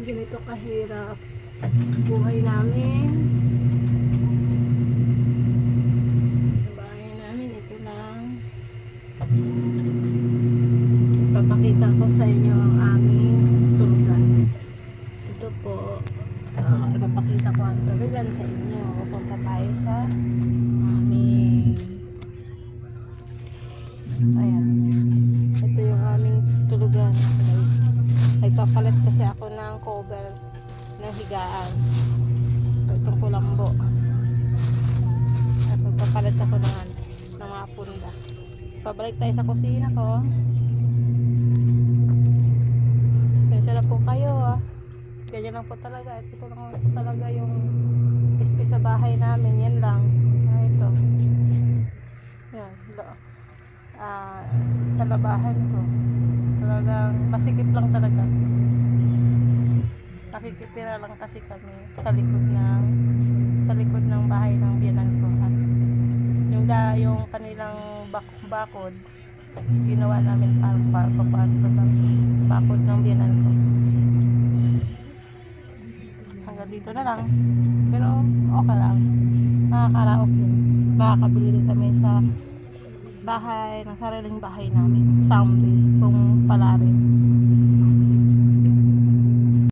Ganito kahirap buhay namin. Ang bahay namin, ito lang. Papakita ko sa inyo ang aming tulugan. Ito po, uh, ipapakita ko ang tulugan sa inyo. Pupunta tayo sa aming ayan. Ito yung aming tulugan. Nagpapalit kasi ako ng cover ng higaan. Itong kulambo. At magpapalit ako ng, ng mga punda. Pabalik tayo sa kusina ko. Sensya na po kayo ah. Ganyan lang po talaga. Ito lang po talaga yung space sa bahay namin. Yan lang. Ah, ito. Yan. Do- Ah, sa labahan ko. Talagang masikip lang talaga. Nakikitira lang kasi kami sa likod ng sa likod ng bahay ng biyanan ko. Yung kanilang bak bakod ginawa namin parang parang parang parang bakod ng biyanan ko. Hanggang dito na lang. Pero okay lang. Nakakaraos din. Makakabili rin kami sa bahay, ng sariling bahay namin. Someday, kung pala rin.